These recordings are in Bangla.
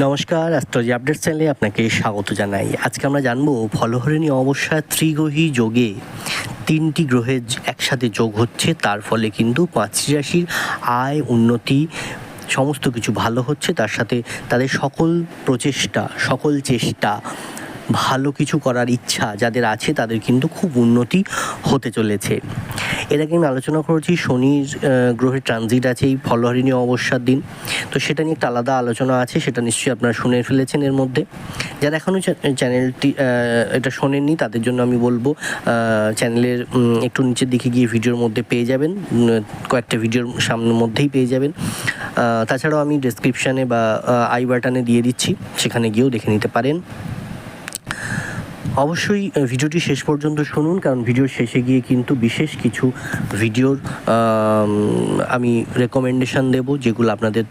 নমস্কার অ্যাস্ট্রোলজি আপডেট চ্যানেলে আপনাকে স্বাগত জানাই। আজকে আমরা জানব ফলহরিণী অবস্যা ত্রিগ্রহী যোগে তিনটি গ্রহের একসাথে যোগ হচ্ছে, তার ফলে কিন্তু পাঁচটি রাশির আয়, উন্নতি সমস্ত কিছু ভালো হচ্ছে, তার সাথে তাদের সকল প্রচেষ্টা, সকল চেষ্টা ভালো কিছু করার ইচ্ছা যাদের আছে, তাদের কিন্তু খুব উন্নতি হতে চলেছে। এর আগে আমি আলোচনা করেছি, শনির গ্রহের ট্রানজিট আছে, এই ফলহরিণী অবস্যার দিন। তো সেটা নিয়ে একটা আলাদা আলোচনা আছে, সেটা নিশ্চয়ই আপনারা শুনে ফেলেছেন এর মধ্যে। যারা এখনও চ্যানেলটি এটা শোনেননি, তাদের জন্য আমি বলব চ্যানেলের একটু নিচের দিকে গিয়ে ভিডিওর মধ্যে পেয়ে যাবেন কয়েকটা ভিডিওর সামনের মধ্যেই পেয়ে যাবেন। তাছাড়াও আমি ডেসক্রিপশানে বা আই বাটনে দিয়ে দিচ্ছি, সেখানে গিয়েও দেখে নিতে পারেন। অবশ্যই ভিডিওটি শেষ পর্যন্ত শুনুন, কারণ ভিডিওর শেষে গিয়ে কিন্তু বিশেষ কিছু ভিডিওর, আমি রেকমেন্ডেশন দেব, যেগুলো আপনাদের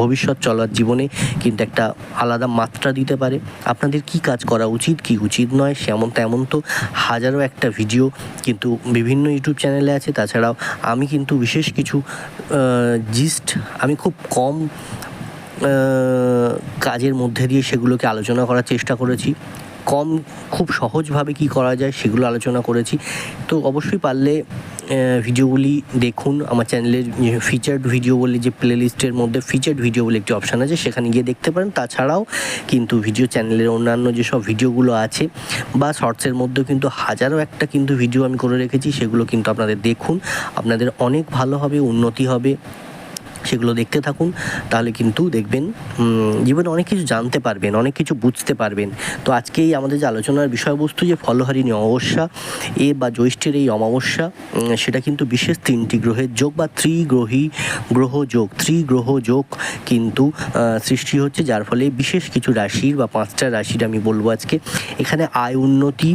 ভবিষ্যৎ চলার জীবনে কিন্তু একটা আলাদা মাত্রা দিতে পারে। আপনাদের কি কাজ করা উচিত, কি উচিত নয়, সেমন তেমন তো হাজারো একটা ভিডিও কিন্তু বিভিন্ন ইউটিউব চ্যানেলে আছে। তাছাড়াও আমি কিন্তু বিশেষ কিছু জিস্ট আমি খুব কম কাজের মধ্যে দিয়ে সেগুলোকে আলোচনা করার চেষ্টা করেছি। কম খুব সহজভাবে কি করা যায় সেগুলো আলোচনা করেছি। তো অবশ্যই পারলে ভিডিওগুলি দেখুন। আমার চ্যানেলের ফিচার্ড ভিডিও বলে যে প্লেলিস্টের মধ্যে ফিচার্ড ভিডিও বলে একটি অপশান আছে, সেখানে গিয়ে দেখতে পারেন। তাছাড়াও কিন্তু ভিডিও চ্যানেলের অন্যান্য যেসব ভিডিওগুলো আছে বা শর্টসের মধ্যেও কিন্তু হাজারো একটা কিন্তু ভিডিও আমি করে রেখেছি, সেগুলো কিন্তু আপনাদের দেখুন। আপনাদের অনেক ভালো হবে, উন্নতি হবে। সেগুলো দেখতে থাকুন, তাহলে কিন্তু দেখবেন জীবনে অনেক কিছু জানতে পারবেন, অনেক কিছু বুঝতে পারবেন। তো আজকেই আমাদের যে আলোচনার বিষয়বস্তু যে ফলহারিণী অমাবস্যা, এ বা জ্যৈষ্ঠের এই অমাবস্যা সেটা কিন্তু বিশেষ তিনটি গ্রহের যোগ বা ত্রিগ্রহী গ্রহ যোগ। ত্রিগ্রহ যোগ কিন্তু সৃষ্টি হচ্ছে যার ফলে বিশেষ কিছু রাশির বা পাঁচটা রাশির আমি বলব আজকে। এখানে আয় উন্নতি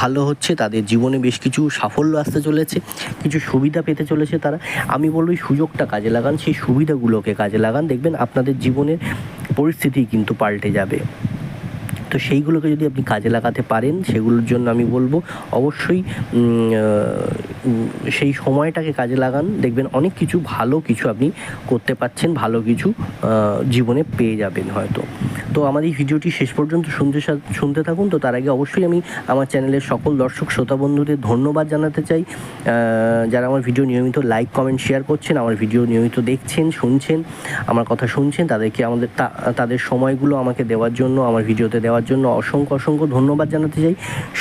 ভালো হচ্ছে, তাদের জীবনে বেশ কিছু সাফল্য আসতে চলেছে, কিছু সুবিধা পেতে চলেছে তারা। আমি বলব এই সুযোগটা কাজে লাগান সেই সুবিধাগুলোকে কাজে লাগান দেখবেন আপনাদের জীবনের পরিস্থিতি কিন্তু পাল্টে যাবে। তো সেইগুলোকে যদি আপনি কাজে লাগাতে পারেন, সেগুলোর জন্য আমি বলব অবশ্যই সেই সময়টাকে কাজে লাগান। দেখবেন অনেক কিছু ভালো কিছু আপনি করতে পারছেন, ভালো কিছু জীবনে পেয়ে যাবেন হয়তো। তো আমার এই ভিডিওটি শেষ পর্যন্ত শুনতে শুনতে থাকুন। তো তার আগে অবশ্যই আমি আমার চ্যানেলের সকল দর্শক, শ্রোতা বন্ধুদের ধন্যবাদ জানাতে চাই। যারা আমার ভিডিও নিয়মিত লাইক, কমেন্ট, শেয়ার করছেন, আমার ভিডিও নিয়মিত দেখছেন, শুনছেন, আমার কথা শুনছেন, তাদেরকে আমাদের তাদের সময়গুলো আমাকে দেওয়ার জন্য, আমার ভিডিওতে দেওয়ার জন্য অসংখ্য অসংখ্য ধন্যবাদ জানাতে চাই।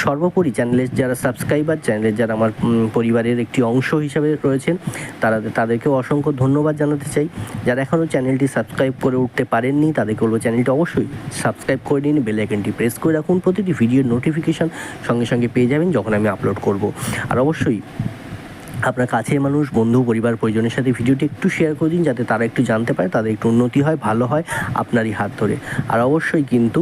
সর্বোপরি চ্যানেলের যারা সাবস্ক্রাইবার চ্যানেলের যারা আমার পরিবারের একটি অংশ হিসাবে রয়েছেন, তারা, তাদেরকেও অসংখ্য ধন্যবাদ জানাতে চাই। যারা এখনও চ্যানেলটি সাবস্ক্রাইব করে উঠতে পারেননি, তাদেরকে বলব চ্যানেলটি অবশ্যই সাবস্ক্রাইব করে নিন, বেল আইকনটি প্রেস করে রাখুন। প্রতিটি ভিডিওর নোটিফিকেশান সঙ্গে সঙ্গে পেয়ে যাবেন যখন আমি আপলোড করব। আর অবশ্যই আপনার কাছের মানুষ, বন্ধু, পরিবার, পরিজনের সাথে ভিডিওটি একটু শেয়ার করে দিন যাতে তারা একটু জানতে পারে, তাদের একটু উন্নতি হয়, ভালো হয় আপনারই হাত ধরে। আর অবশ্যই কিন্তু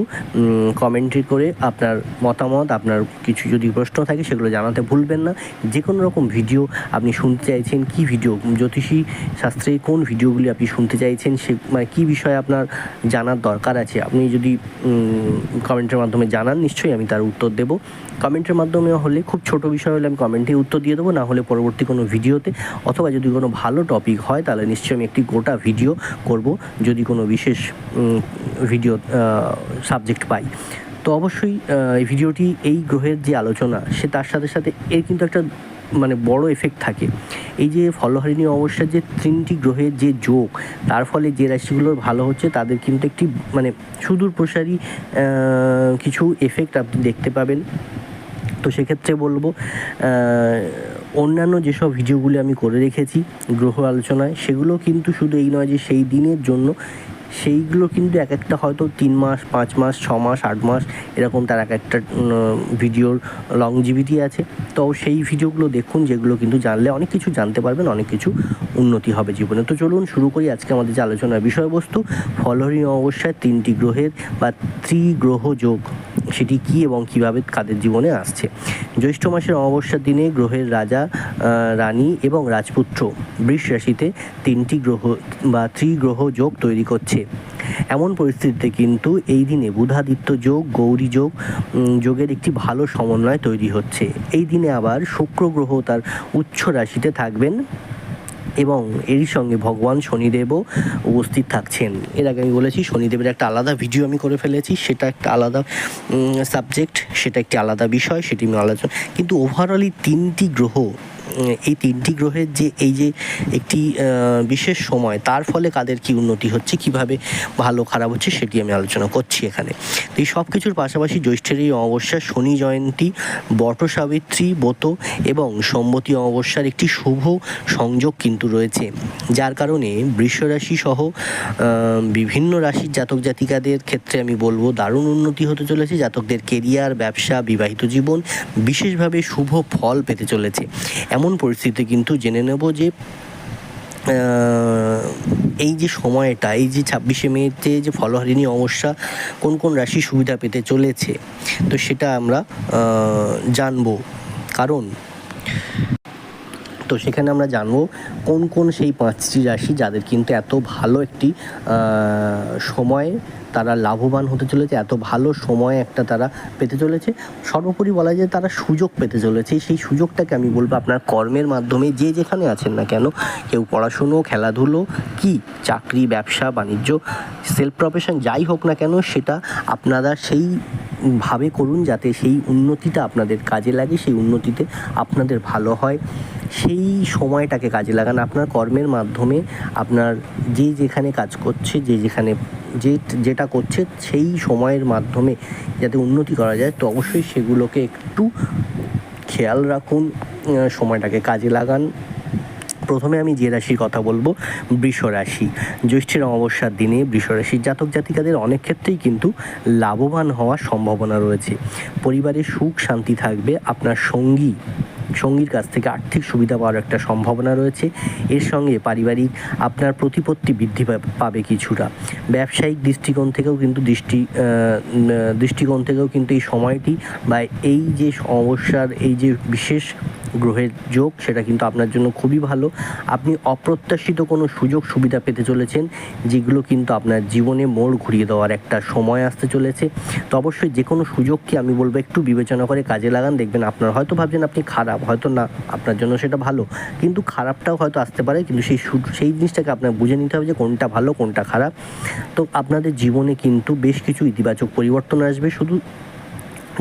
কমেন্ট্রি করে আপনার মতামত, আপনার কিছু যদি প্রশ্ন থাকে সেগুলো জানাতে ভুলবেন না। যে কোনো রকম ভিডিও আপনি শুনতে চাইছেন, কি ভিডিও জ্যোতিষী শাস্ত্রে কোন ভিডিওগুলি আপনি শুনতে চাইছেন, সে মানে কী বিষয়ে আপনার জানার দরকার আছে, আপনি যদি কমেন্টের মাধ্যমে জানান, নিশ্চয়ই আমি তার উত্তর দেবো। কমেন্টের মাধ্যমে হলে খুব ছোট বিষয় হলে আমি কমেন্টে উত্তর দিয়ে দেবো, না হলে পরবর্তী কোনো ভিডিওতে অথবা যদি কোনো ভালো টপিক হয়, তাহলে নিশ্চয়ই আমি একটি গোটা ভিডিও করব, যদি কোনো বিশেষ ভিডিও সাবজেক্ট পাই। তো অবশ্যই এই ভিডিওটি এই গ্রহের যে আলোচনা, সে তার সাথে সাথে এর কিন্তু একটা মানে বড় এফেক্ট থাকে। এই যে ফলহারিণী অবস্থার যে তিনটি গ্রহের যে যোগ, তার ফলে যে রাশিগুলোর ভালো হচ্ছে, তাদের কিন্তু একটি মানে সুদূর প্রসারী কিছু এফেক্ট আপনি দেখতে পাবেন। তো সেক্ষেত্রে বলব অন্যান্য যেসব ভিডিওগুলি আমি করে রেখেছি গ্রহ আলোচনায়, সেগুলো কিন্তু শুধু এই নয় যে সেই দিনের জন্য, সেইগুলো কিন্তু এক একটা হয়তো তিন মাস, পাঁচ মাস, ছ মাস, আট মাস এরকম তার এক একটা ভিডিওর লংজিভিটি আছে। তো সেই ভিডিওগুলো দেখুন, যেগুলো কিন্তু জানলে অনেক কিছু জানতে পারবেন, অনেক কিছু উন্নতি হবে জীবনে। তো চলুন শুরু করি আজকে আমাদের যে আলোচনার বিষয়বস্তু, ফলহরী অবস্যায় তিনটি গ্রহের বা ত্রিগ্রহ যোগ, সেটি কী এবং কীভাবে কাদের জীবনে আসছে? জ্যৈষ্ঠ মাসের অমাবস্যার দিনে গ্রহের রাজা রানী এবং রাজপুত্র বৃষ রাশিতে তিনটি গ্রহ বা ত্রিগ্রহ যোগ তৈরি করছে। এমন পরিস্থিতিতে কিন্তু এই দিনে বুধাদিত্য যোগ, গৌরী যোগ যোগের একটি ভালো সমন্বয় তৈরি হচ্ছে। এই দিনে আবার শুক্র গ্রহ তার উচ্চ রাশিতে থাকবেন। এবং এরই সঙ্গে ভগবান শনিদেবও উপস্থিত থাকছেন। এর আগে আমি বলেছি, শনিদেবের একটা আলাদা ভিডিও আমি করে ফেলেছি, সেটা একটা আলাদা সাবজেক্ট সেটা একটি আলাদা বিষয়, সেটি আমি আলোচনা কিন্তু ওভারঅলই তিনটি গ্রহ এই তিনটি গ্রহের যে এই যে একটি বিশেষ সময়, তার ফলে কাদের কি উন্নতি হচ্ছে, কীভাবে ভালো, খারাপ হচ্ছে, সেটি আমি আলোচনা করছি এখানে। তো এই সব কিছুর পাশাপাশি জ্যৈষ্ঠের এই অমাবস্যা শনি জয়ন্তী বট সাবিত্রী ব্রত এবং সম্মতি অমাবস্যার একটি শুভ সংযোগ কিন্তু রয়েছে। যার কারণে বৃষরাশি সহ বিভিন্ন রাশির জাতক জাতিকাদের ক্ষেত্রে আমি বলব, দারুণ উন্নতি হতে চলেছে। জাতকদের কেরিয়ার ব্যবসা, বিবাহিত জীবন বিশেষভাবে শুভ ফল পেতে চলেছে। এমন পরিস্থিতি কিন্তু জেনে নেব যে এই যে সময়টা, এই যে ছাব্বিশে মেতে যে ফলহারিণী অমাবস্যা কোন কোন রাশি সুবিধা পেতে চলেছে, তো সেটা আমরা জানব। কারণ, তো সেখানে আমরা জানব কোন কোন সেই পাঁচটি রাশি যাদের কিন্তু এত ভালো একটি সময় তারা লাভবান হতে চলেছে, এত ভালো সময় একটা তারা পেতে চলেছে। সর্বোপরি বলা যায় তারা সুযোগ পেতে চলেছে। সেই সুযোগটাকে আমি বলব আপনার কর্মের মাধ্যমে, যে যেখানে আছেন না কেন, কেউ পড়াশুনো, খেলাধুলো, কি? চাকরি, ব্যবসা, বাণিজ্য সেলফ প্রফেশন যাই হোক না কেন, সেটা আপনারা সেই ভাবে করুন যাতে সেই উন্নতিটা আপনাদের কাজে লাগে, সেই উন্নতিতে আপনাদের ভালো হয়। সেই সময়টাকে কাজে লাগান। আপনার কর্মের মাধ্যমে আপনার যে যেখানে কাজ করছে, যে যেখানে যে যেটা করছে সেই সময়ের মাধ্যমে যাতে উন্নতি করা যায়, তো অবশ্যই সেগুলোকে একটু খেয়াল রাখুন সময়টাকে কাজে লাগান। প্রথমে আমি যে রাশির কথা বলব, বৃষ রাশি। জ্যৈষ্ঠের অমাবস্যার দিনে বৃষ রাশির জাতক জাতিকাদের অনেক ক্ষেত্রেই কিন্তু লাভবান হওয়ার সম্ভাবনা রয়েছে। পরিবারে সুখ, শান্তি থাকবে, আপনার সঙ্গী সঙ্গীর কাছ থেকে আর্থিক সুবিধা পাওয়ার একটা সম্ভাবনা রয়েছে। এর সঙ্গে পারিবারিক আপনার প্রতিপত্তি বৃদ্ধি পাবে কিছুটা। ব্যবসায়িক দৃষ্টিকোণ থেকেও কিন্তু দৃষ্টি দৃষ্টিকোণ থেকেও কিন্তু এই সময়টি বা এই যে সমস্যার এই যে বিশেষ গ্রহের যোগ, সেটা কিন্তু আপনার জন্য খুবই ভালো। আপনি অপ্রত্যাশিত কোনো সুযোগ সুবিধা পেতে চলেছেন, যেগুলো কিন্তু আপনার জীবনে মোড় ঘুরিয়ে দেওয়ার একটা সময় আসতে চলেছে। তো অবশ্যই যে কোনো সুযোগকে আমি বলব, একটু বিবেচনা করে কাজে লাগান। দেখবেন আপনার হয়তো ভাবছেন আপনি খারাপ, হয়তো না, আপনার জন্য সেটা ভালো। কিন্তু খারাপটাও হয়তো আসতে পারে, কিন্তু সেই সেই জিনিসটাকে আপনার বুঝে নিতে হবে যে কোনটা ভালো, কোনটা খারাপ। তো আপনাদের জীবনে কিন্তু বেশ কিছু ইতিবাচক পরিবর্তন আসবে। শুধু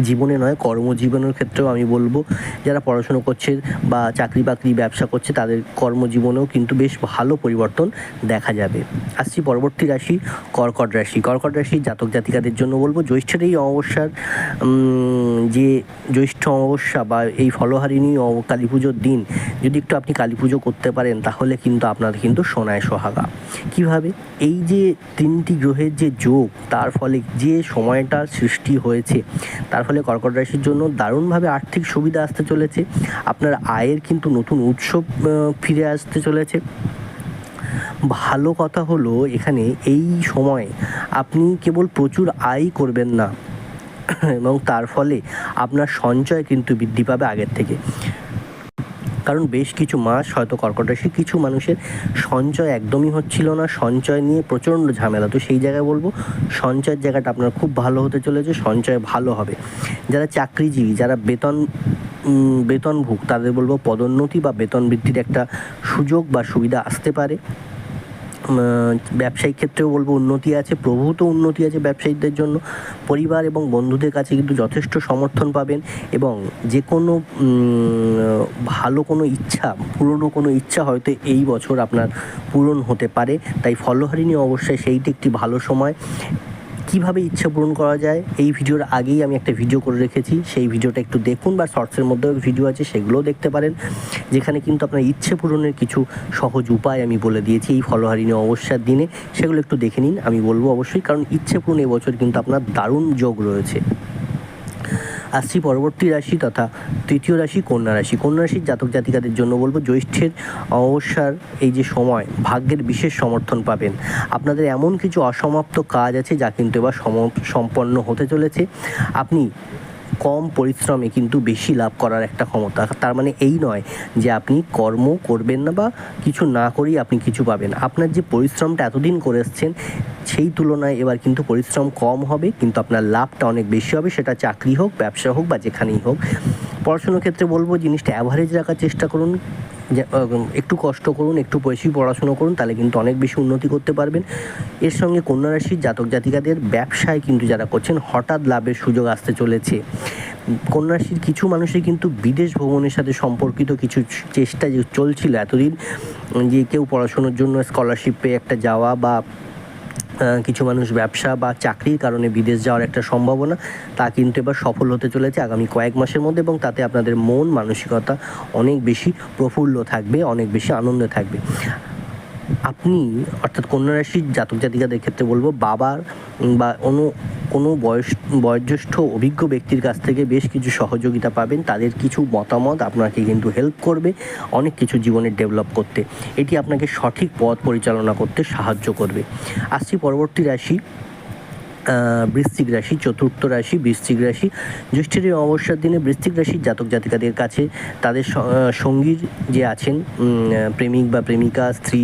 জীবনে নয়, কর্মজীবনের ক্ষেত্রেও আমি বলব, যারা পড়াশুনো করছে বা চাকরি বাকরি ব্যবসা করছে, তাদের কর্মজীবনেও কিন্তু বেশ ভালো পরিবর্তন দেখা যাবে। আসছি পরবর্তী রাশি, কর্কট রাশি। কর্কট রাশি জাতক জাতিকাদের জন্য বলব, জ্যৈষ্ঠের এই অমাবস্যার যে জ্যৈষ্ঠ অমাবস্যা বা এই ফলহারিণী কালী পুজোর দিন, যদি একটু আপনি কালী পুজো করতে পারেন, তাহলে কিন্তু আপনার কিন্তু সোনায় সোহাগা। কীভাবে? এই যে তিনটি গ্রহের যে যোগ, তার ফলে যে সময়টা সৃষ্টি হয়েছে, তার ফলে কর্কট রাশির জন্য দারুণভাবে আর্থিক সুবিধা আসতে চলেছে। আপনার আয়ের কিন্তু নতুন উৎস ফিরে আসতে চলেছে। ভালো কথা হলো এখানে এই সময় আপনি কেবল প্রচুর আয় করবেন না। এবং তার ফলে আপনার সঞ্চয় কিন্তু বৃদ্ধি পাবে আগের থেকে। কারণ বেশ কিছু মাস হয়তো কর্কট রাশি কিছু মানুষের সঞ্চয় একদমই হচ্ছিল না, সঞ্চয় নিয়ে প্রচণ্ড ঝামেলা। তো সেই জায়গায় বলব, সঞ্চয়ের জায়গাটা আপনার খুব ভালো হতে চলেছে, সঞ্চয় ভালো হবে। যারা চাকরিজীবী, যারা বেতন বেতনভুক্ত তাদের বলব পদোন্নতি বা বেতন বৃদ্ধির একটা সুযোগ বা সুবিধা আসতে পারে। ব্যবসায়িক ক্ষেত্রেও বলব উন্নতি আছে প্রভূত উন্নতি আছে ব্যবসায়ীদের জন্য। পরিবার এবং বন্ধুদের কাছে কিন্তু যথেষ্ট সমর্থন পাবেন এবং যে কোনো ভালো কোনো ইচ্ছা, পুরনো কোনো ইচ্ছা হয়তো এই বছর আপনার পূরণ হতে পারে। তাই ফলহারিণী অবশ্যই সেইটি একটি ভালো সময়। কীভাবে ইচ্ছা পূরণ করা যায়, এই ভিডিওর আগেই আমি একটা ভিডিও করে রেখেছি। সেই ভিডিওটা একটু দেখুন বা শর্টসের মধ্যেও ভিডিও আছে, সেগুলোও দেখতে পারেন। যেখানে কিন্তু আপনার ইচ্ছে পূরণের কিছু সহজ উপায় আমি বলে দিয়েছি। এই ফলহারিণী অবস্যার দিনে সেগুলো একটু দেখে নিন, আমি বলব অবশ্যই। কারণ ইচ্ছে পূরণ এবছর কিন্তু আপনার দারুণ যোগ রয়েছে। আসছি পরবর্তী রাশি তথা তৃতীয় রাশি কন্যা রাশি। কন্যা রাশির জাতক জাতিকাদের জন্য বলব জ্যৈষ্ঠের অবসর এই যে সময়, ভাগ্যের বিশেষ সমর্থন পাবেন। আপনাদের এমন কিছু অসমাপ্ত কাজ আছে যা কিন্তু এবার সম- সম্পন্ন হতে চলেছে। আপনি কম পরিশ্রমে কিন্তু বেশি লাভ করার একটা ক্ষমতা। তার মানে এই নয় যে আপনি কর্ম করবেন না বা কিছু না করেই আপনি কিছু পাবেন। আপনার যে পরিশ্রমটা এতদিন করে এসছেন, সেই তুলনায় এবার কিন্তু পরিশ্রম কম হবে, কিন্তু আপনার লাভটা অনেক বেশি হবে। সেটা চাকরি হোক, ব্যবসা হোক বা যেখানেই হোক। পড়াশুনোর ক্ষেত্রে বলব, জিনিসটা অ্যাভারেজ রাখার চেষ্টা করুন। একটু কষ্ট করুন, একটু বেশি পড়াশুনো করুন, তাহলে কিন্তু অনেক বেশি উন্নতি করতে পারবেন। এর সঙ্গে কন্যা রাশির জাতক জাতিকাদের ব্যবসায় কিন্তু যারা করছেন, হঠাৎ লাভের সুযোগ আসতে চলেছে। কন্যাশির কিছু মানুষের কিন্তু বিদেশ ভ্রমণের সাথে সম্পর্কিত কিছু চেষ্টা চলছিল এতদিন, যে কেউ পড়াশুনোর জন্য স্কলারশিপে একটা যাওয়া বা কিছু মানুষ ব্যবসা বা চাকরির কারণে বিদেশ যাওয়ার একটা সম্ভাবনা, তা কিন্তু এবার সফল হতে চলেছে আগামী কয়েক মাসের মধ্যে এবং তাতে আপনাদের মন, মানসিকতা অনেক বেশি প্রফুল্ল থাকবে, অনেক বেশি আনন্দে থাকবে। আপনি, অর্থাৎ কন্যা রাশির জাতক জাতিকাদের ক্ষেত্রে বলব, বাবার বা অন্য কোনো বয়স, বয়োজ্যেষ্ঠ অভিজ্ঞ ব্যক্তির কাছ থেকে বেশ কিছু সহযোগিতা পাবেন। তাদের কিছু মতামত আপনাকে কিন্তু হেল্প করবে অনেক কিছু জীবনে ডেভেলপ করতে। এটি আপনাকে সঠিক পথ পরিচালনা করতে সাহায্য করবে। আসছি পরবর্তী রাশি। বৃশ্চিক রাশি, চতুর্থ রাশি, বৃশ্চিক রাশি। জ্যৈষ্ঠের অবসর দিনে বৃশ্চিক রাশির জাতক জাতিকাদের কাছে তাদের সঙ্গীর যে আছেন প্রেমিক বা প্রেমিকা, স্ত্রী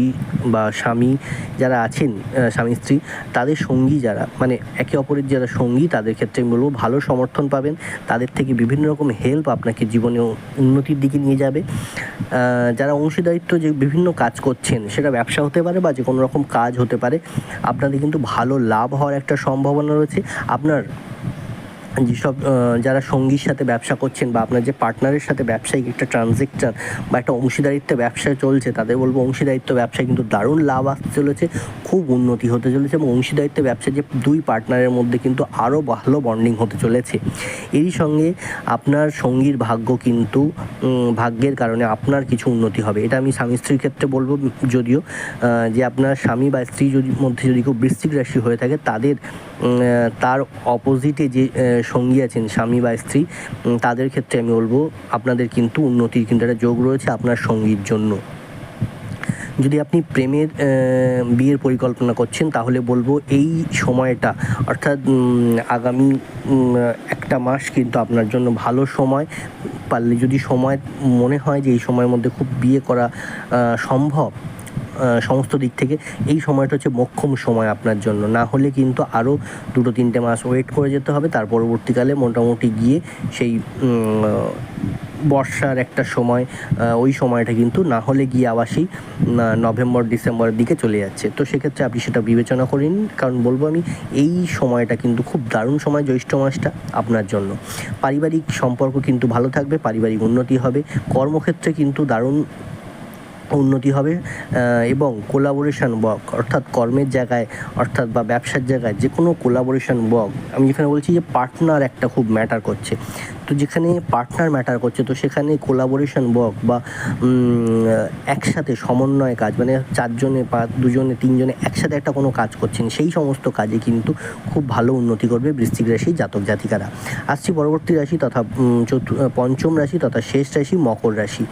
বা স্বামী যারা আছেন স্বামী, স্ত্রী, তাদের সঙ্গী যারা মানে একে অপরের যারা সঙ্গী, তাদের ক্ষেত্রে বলব ভালো সমর্থন পাবেন। তাদের থেকে বিভিন্ন রকম হেল্প আপনাকে জীবনে উন্নতির দিকে নিয়ে যাবে। যারা অংশীদারিত্ব যে বিভিন্ন কাজ করছেন, সেটা ব্যবসা হতে পারে বা যে কোনো রকম কাজ হতে পারে, আপনাদের কিন্তু ভালো লাভ হওয়ার একটা সম্ভাবনা রয়েছে। আপনার যেসব যারা সঙ্গীর সাথে ব্যবসা করছেন বা আপনার যে পার্টনারের সাথে ব্যবসায়িক একটা ট্রানজেকশন বা একটা অংশীদারিত্ব ব্যবসা চলছে, তাদের বলব অংশীদারিত্ব ব্যবসায় কিন্তু দারুণ লাভ আসতে চলেছে, খুব উন্নতি হতে চলেছে এবং অংশীদারিত্ব ব্যবসায় যে দুই পার্টনারের মধ্যে কিন্তু আরও ভালো বন্ডিং হতে চলেছে। এরই সঙ্গে আপনার সঙ্গীর ভাগ্য কিন্তু ভাগ্যের কারণে আপনার কিছু উন্নতি হবে। এটা আমি স্বামী স্ত্রীর ক্ষেত্রে বলব, যদিও যে আপনার স্বামী বা স্ত্রী যদি, মধ্যে যদি কেউ বৃশ্চিক রাশি হয়ে থাকে, তাদের তার অপোজিটে যে সঙ্গী আছেন স্বামী বা স্ত্রী তাদের ক্ষেত্রে আমি বলব, আপনাদের কিন্তু উন্নতির কিন্তু একটা যোগ রয়েছে আপনার সঙ্গীর জন্য। যদি আপনি প্রেমের বিয়ের পরিকল্পনা করছেন, তাহলে বলব এই সময়টা, অর্থাৎ আগামী একটা মাস কিন্তু আপনার জন্য ভালো সময়। পারলে যদি সময়, মনে হয় যে এই সময়ের মধ্যে খুব বিয়ে করা সম্ভব সমস্ত দিক থেকে। এই সময়টা হচ্ছে মোক্ষম সময় আপনার জন্য। না হলে কিন্তু আরও দুটো, তিনটে মাস ওয়েট করে যেতে হবে। তার পরবর্তীকালে মোটামুটি গিয়ে সেই বর্ষার একটা সময় ওই সময়টা কিন্তু না হলে গিয়ে আবার সেই নভেম্বর ডিসেম্বরের দিকে চলে যাচ্ছে। তো সেক্ষেত্রে আপনি সেটা বিবেচনা করে নিন। কারণ বলব আমি, এই সময়টা কিন্তু খুব দারুণ সময় জ্যৈষ্ঠ মাসটা আপনার জন্য। পারিবারিক সম্পর্ক কিন্তু ভালো থাকবে, পারিবারিক উন্নতি হবে। কর্মক্ষেত্রে কিন্তু দারুণ উন্নতি হবে এবং কোলাবোরেশন ওয়ার্ক অর্থাৎ কর্মের জায়গায়, অর্থাৎ বা ব্যবসার জায়গায় যে কোনো কোলাবোরেশন ওয়ার্ক আমি যেখানে বলছি যে পার্টনার একটা খুব ম্যাটার করছে। তো যেখানে পার্টনার ম্যাটার করছে, তো সেখানে কোলাবোরেশন ওয়ার্ক বা একসাথে সমন্বয় কাজ মানে চারজনে বা দুজনে, তিনজনে একসাথে একটা কোনো কাজ করছেন, সেই সমস্ত কাজে কিন্তু খুব ভালো উন্নতি করবে বৃশ্চিক রাশি জাতক জাতিকারা। আসছি পরবর্তী রাশি তথা পঞ্চম রাশি তথা শেষ রাশি মকর রাশি।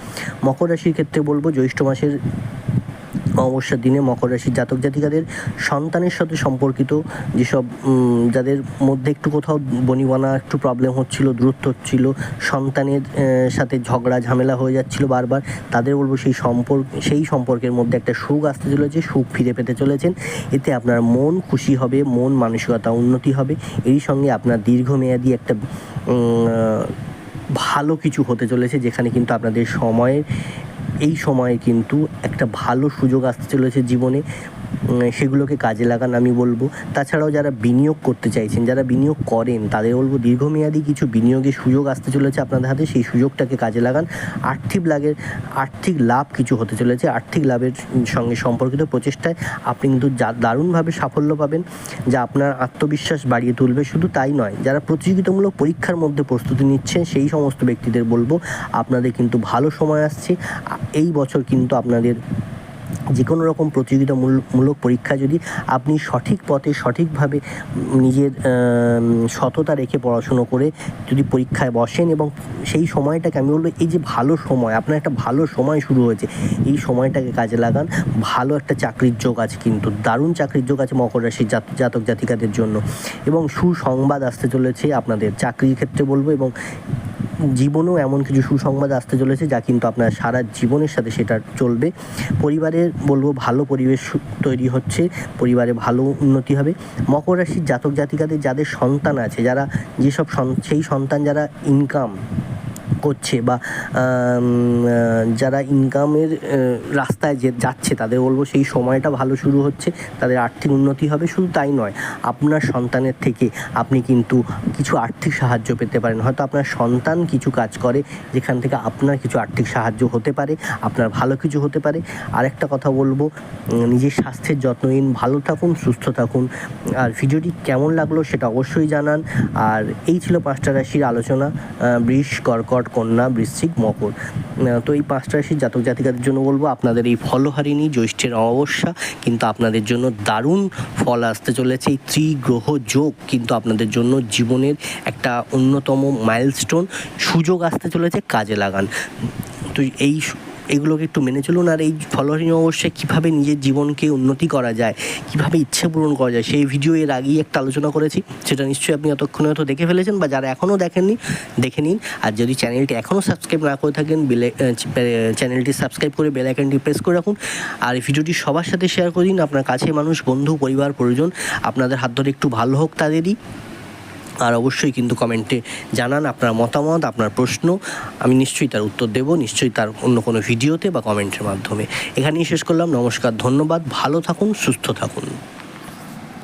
মকর রাশির ক্ষেত্রে বলব জ্যৈষ্ঠ মাসের অমাবস্যার দিনে মকর রাশির জাতক জাতিকাদের সন্তানের সাথে সম্পর্কিত যেসব যাদের মধ্যে একটু কোথাও বনিবনা, একটু প্রবলেম হচ্ছিল, দূরত্ব হচ্ছিল, সন্তানের সাথে ঝগড়া, ঝামেলা হয়ে যাচ্ছিল বারবার, তাদের বলব সেই সম্পর্ক, সেই সম্পর্কের মধ্যে একটা সুখ আসতে চলেছে, সুখ ফিরে পেতে চলেছেন। এতে আপনার মন খুশি হবে, মন মানসিকতা উন্নতি হবে। এই সঙ্গে আপনার দীর্ঘমেয়াদী একটা ভালো কিছু হতে চলেছে, যেখানে কিন্তু আপনাদের সময়ের এই সময়ে কিন্তু একটা ভালো সুযোগ আসতে চলেছে জীবনে। সেগুলোকে কাজে লাগান আমি বলব। তাছাড়াও যারা বিনিয়োগ করতে চাইছেন, যারা বিনিয়োগ করেন, তাদের বলব দীর্ঘমেয়াদী কিছু বিনিয়োগের সুযোগ আসতে চলেছে আপনাদের হাতে, সেই সুযোগটাকে কাজে লাগান। আর্থিক লাভের আর্থিক লাভ কিছু হতে চলেছে, আর্থিক লাভের সঙ্গে সম্পর্কিত প্রচেষ্টায় আপনি কিন্তু যা- দারুণভাবে সাফল্য পাবেন, যা আপনার আত্মবিশ্বাস বাড়িয়ে তুলবে। শুধু তাই নয়, যারা প্রতিযোগিতামূলক পরীক্ষার মধ্যে প্রস্তুতি নিচ্ছেন, সেই সমস্ত ব্যক্তিদের বলব, আপনাদের কিন্তু ভালো সময় আসছে। এই বছর কিন্তু আপনাদের যে কোনো রকম প্রতিযোগিতামূলক পরীক্ষা যদি আপনি সঠিক পথে সঠিকভাবে নিজের সততা রেখে পড়াশুনো করে যদি পরীক্ষায় বসেন এবং সেই সময়টাকে আমি বলব এই যে ভালো সময়, আপনার একটা ভালো সময় শুরু হয়েছে, এই সময়টাকে কাজে লাগান। ভালো একটা চাকরির যোগ আছে কিন্তু, দারুণ চাকরির যোগ আছে মকর রাশির জাত- জাতক জাতিকাদের জন্য এবং সুসংবাদ আসতে চলেছে আপনাদের চাকরির ক্ষেত্রে বলব এবং জীবনেও এমন কিছু সুসংবাদ আসতে চলেছে যা কিন্তু আপনার সারা জীবনের সাথে সেটা চলবে। পরিবারের বলব ভালো পরিবেশ তৈরি হচ্ছে, পরিবারে ভালো উন্নতি হবে। মকর রাশির জাতক জাতিকাদের যাদের সন্তান আছে, যারা যেসব সেই সন্তান যারা ইনকাম করছে বা যারা ইনকামের রাস্তায় যে যাচ্ছে, তাদের বলব সেই সময়টা ভালো শুরু হচ্ছে, তাদের আর্থিক উন্নতি হবে, শুধু তাই নয়, আপনার সন্তানের থেকে আপনি কিন্তু কিছু আর্থিক সাহায্য পেতে পারেন। হয়তো আপনার সন্তান কিছু কাজ করে, যেখান থেকে আপনার কিছু আর্থিক সাহায্য হতে পারে, আপনার ভালো কিছু হতে পারে। আরেকটা কথা বলব নিজের স্বাস্থ্যের যত্ন নিন, ভালো থাকুন, সুস্থ থাকুন। আর ভিডিওটি কেমন লাগল সেটা অবশ্যই জানান। আর এই ছিল পাঁচটা রাশির আলোচনা বৃষ, কর্কট কন্যা বৃশ্চিক মকর। তো এই পাঁচটা রাশির জাতক জাতিকাদের জন্য বলব, আপনাদের এই ফলহারিণী, জ্যৈষ্ঠের অমাবস্যা, কিন্তু আপনাদের জন্য দারুণ ফল আসতে চলেছে। এই ত্রিগ্রহ যোগ কিন্তু আপনাদের জন্য জীবনের একটা অন্যতম মাইলস্টোন সুযোগ আসতে চলেছে কাজে লাগান। তো এই এগুলোকে একটু মেনে চলুন আর এই ফলহীন অবশ্যই কীভাবে নিজের জীবনকে উন্নতি করা যায়, কীভাবে ইচ্ছে পূরণ করা যায়, সেই ভিডিও এর আগেই একটা আলোচনা করেছি। সেটা নিশ্চয়ই আপনি এতক্ষণে হয়তো দেখে ফেলেছেন বা যারা এখনও দেখেননি, দেখে নিন। আর যদি চ্যানেলটি এখনও সাবস্ক্রাইব না করে থাকেন, বেলে চ্যানেলটি সাবস্ক্রাইব করে বেল আইকনটি প্রেস করে রাখুন। আর এই ভিডিওটি সবার সাথে শেয়ার করে দিন। আপনার কাছে মানুষ, বন্ধু, পরিবার পরিজন আপনাদের হাত ধরে একটু ভালো হোক তাদেরই। আর অবশ্যই কিন্তু কমেন্টে জানান আপনার মতামত, আপনার প্রশ্ন। আমি নিশ্চয়ই তার উত্তর দেব, নিশ্চয়ই তার অন্য কোনো ভিডিওতে বা কমেন্টের মাধ্যমে। এখানেই শেষ করলাম, নমস্কার, ধন্যবাদ, ভালো থাকুন, সুস্থ থাকুন।